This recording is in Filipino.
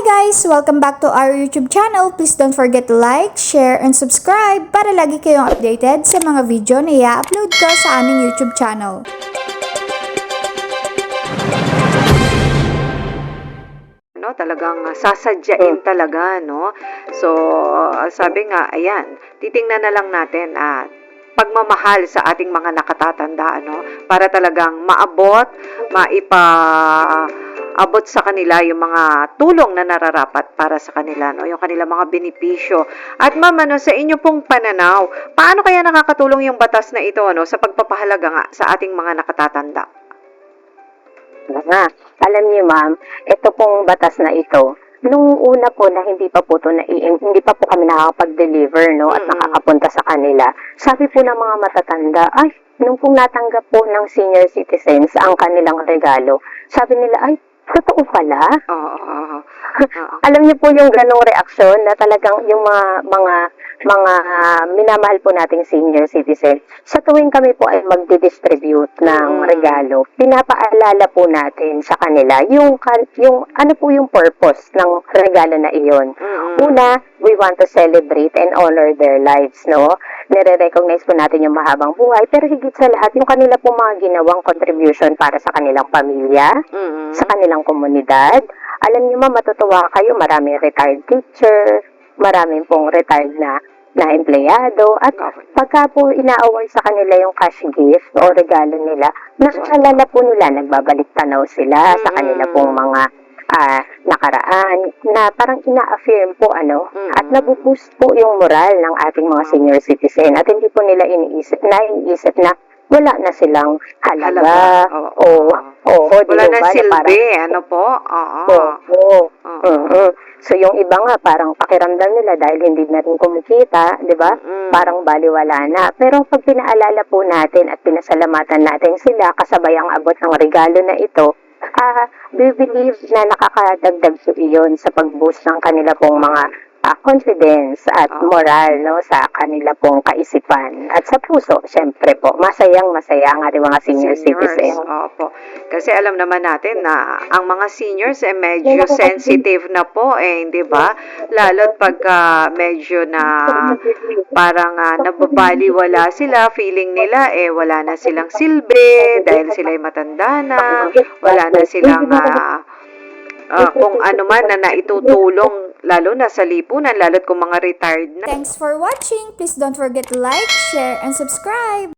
guys! Welcome back to our YouTube channel. Please don't forget to like, share, and subscribe para lagi kayong updated sa mga video na i-upload ko sa aming YouTube channel. no talagang sasadyain talaga no so sabi nga ayan titingnan na lang natin at pagmamahal sa ating mga nakatatanda no para talagang maabot maipa abot sa kanila yung mga tulong na nararapat para sa kanila no yung kanilang mga benepisyo at ma'am ano sa inyo pong pananaw paano kaya nakakatulong yung batas na ito no sa pagpapahalaga nga sa ating mga nakatatanda nga. Alam niyo ma'am, ito pong batas na ito, nung una po na hindi pa po to na hindi pa po kami nakakapag-deliver no at Mm-mm. nakakapunta sa kanila. Sabi po ng mga matatanda, ay nung pong natanggap po ng senior citizens ang kanilang regalo, sabi nila, ay totoo pala. oo oo oo Alam niyo po yung ganong reaksyon na talagang yung mga mga mga ah, minamahal po nating senior citizen, sa tuwing kami po ay magdi-distribute ng Mm. regalo, pinapaalala po natin sa kanila yung yung ano po yung purpose ng regalo na iyon. Una, we want to celebrate and honor their lives, no? Nire-recognize po natin yung mahabang buhay, pero higit sa lahat, yung kanila po mga ginawang contribution para sa kanilang pamilya, Mm-mm. sa kanilang komunidad. Alam niyo ma, matutuwa kayo, maraming retired teacher, maraming pong retired na na empleyado at pagka po ina-award sa kanila yung cash gift o regalo nila, naaalala po nila, nagbabalik tanaw sila sa Mm. kanila pong mga ah, nakaraan na parang ina-affirm po ano Mm. at nabuboost po yung moral ng ating mga senior citizen at hindi po nila iniisip naiisip na wala na silang halaga. Halaga, oo. Oo, oo, di Wala na Na silbi, parang- ano po? Oo. Oo. Oo. So yung iba nga parang pakiramdam nila dahil hindi na rin kumikita, 'di ba? Mm-mm. Parang baliwala na. Pero pag pinaalala po natin at pinasalamatan natin sila kasabay ang abot ng regalo na ito, ah we believe na nakakadagdag po iyon sa pag-boost ng kanila pong mga ah, confidence at Ah. moral no sa kanila pong kaisipan at sa puso syempre po masayang masaya ang ating mga senior citizen Opo. Kasi alam naman natin na ang mga seniors eh medyo sensitive na po eh, di ba? Lalo't pagka medyo na parang uh, nababaliwala sila, feeling nila eh wala na silang silbi dahil sila'y matanda na, wala na silang ah, ah, kung ano man na naitutulong lalo na sa lipunan, lalo't kung mga retired na. Thanks for watching! Please don't forget to like, share, and subscribe!